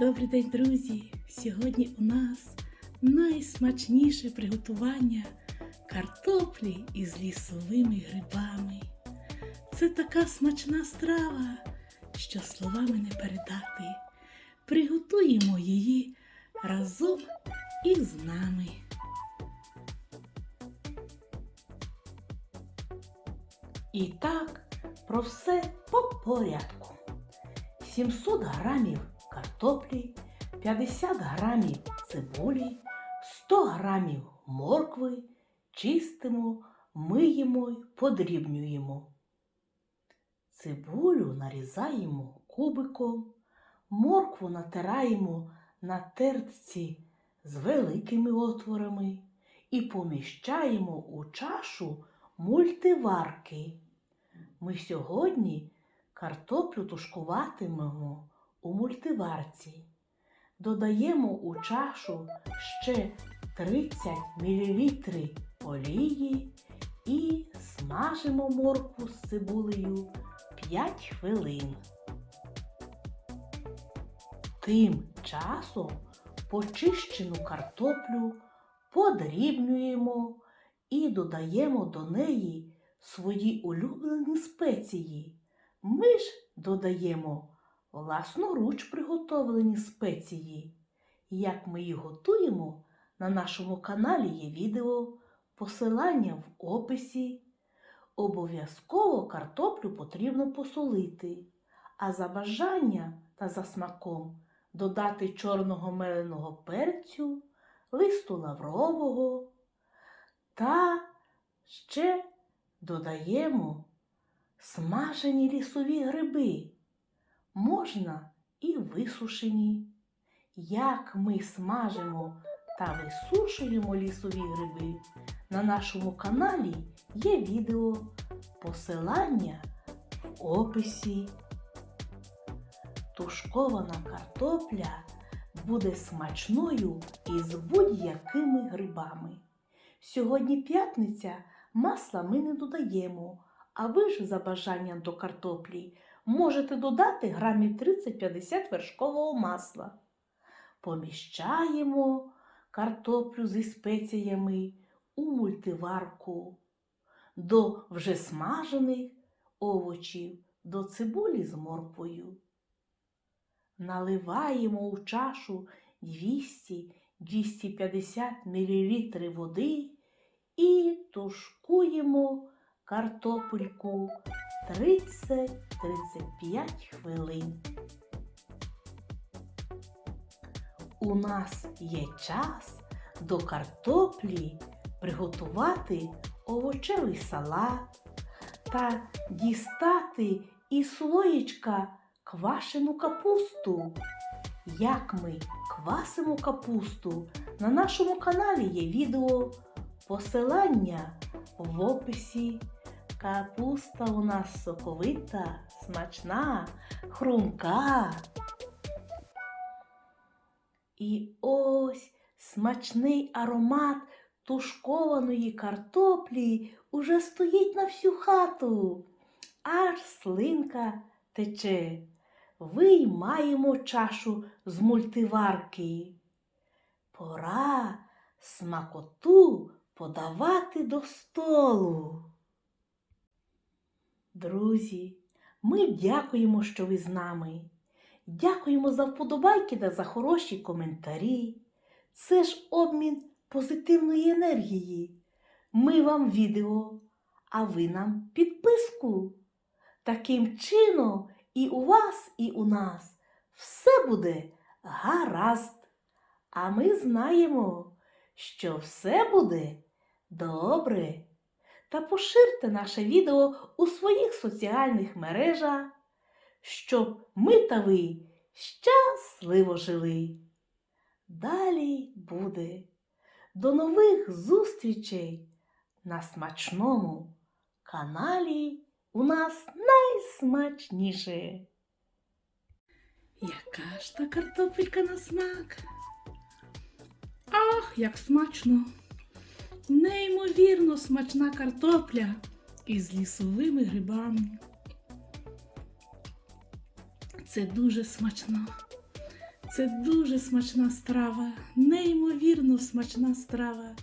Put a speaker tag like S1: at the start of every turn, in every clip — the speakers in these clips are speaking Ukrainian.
S1: Добрий день, друзі! Сьогодні у нас найсмачніше приготування картоплі із лісовими грибами. Це така смачна страва, що словами не передати. Приготуємо її разом із нами. І так, про все по порядку. 700 грамів картоплі, 50 грамів цибулі, 100 грамів моркви чистимо, миємо й подрібнюємо. Цибулю нарізаємо кубиком, моркву натираємо на тертці з великими отворами і поміщаємо у чашу мультиварки. Ми сьогодні картоплю тушкуватимемо у мультиварці. Додаємо у чашу ще 30 мл олії і смажимо моркву з цибулею 5 хвилин. Тим часом почищену картоплю подрібнюємо і додаємо до неї свої улюблені спеції. Ми ж додаємо власноруч приготовлені спеції. Як ми їх готуємо, на нашому каналі є відео, посилання в описі. Обов'язково картоплю потрібно посолити, а за бажання та за смаком додати чорного меленого перцю, листу лаврового та ще додаємо смажені лісові гриби. Можна і висушені. Як ми смажимо та висушуємо лісові гриби, на нашому каналі є відео, посилання в описі. Тушкована картопля буде смачною із будь-якими грибами. Сьогодні п'ятниця масла ми не додаємо, а ви ж за бажанням до картоплі можете додати грамів 30-50 вершкового масла. Поміщаємо картоплю зі спеціями у мультиварку до вже смажених овочів, до цибулі з морквою. Наливаємо у чашу 200-250 мл води і тушкуємо картопельку 30-35 хвилин. У нас є час до картоплі приготувати овочевий салат та дістати із слоєчка квашену капусту. Як ми квасимо капусту, на нашому каналі є відео, посилання в описі. Капуста у нас соковита, смачна, хрумка. І ось смачний аромат тушкованої картоплі уже стоїть на всю хату. Аж слинка тече. Виймаємо чашу з мультиварки. Пора смакоту подавати до столу. Друзі, ми дякуємо, що ви з нами. Дякуємо за вподобайки та за хороші коментарі. Це ж обмін позитивної енергії. Ми вам відео, а ви нам підписку. Таким чином і у вас, і у нас все буде гаразд. А ми знаємо, що все буде добре. Та поширте наше відео у своїх соціальних мережах, щоб ми та ви щасливо жили. Далі буде. До нових зустрічей на смачному каналі у нас найсмачніше. Яка ж та картопелька на смак? Ах, як смачно! Неймовірно смачна картопля із лісовими грибами. Це дуже смачно. Це дуже смачна страва, неймовірно смачна страва.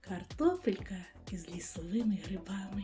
S1: Картопелька із лісовими грибами.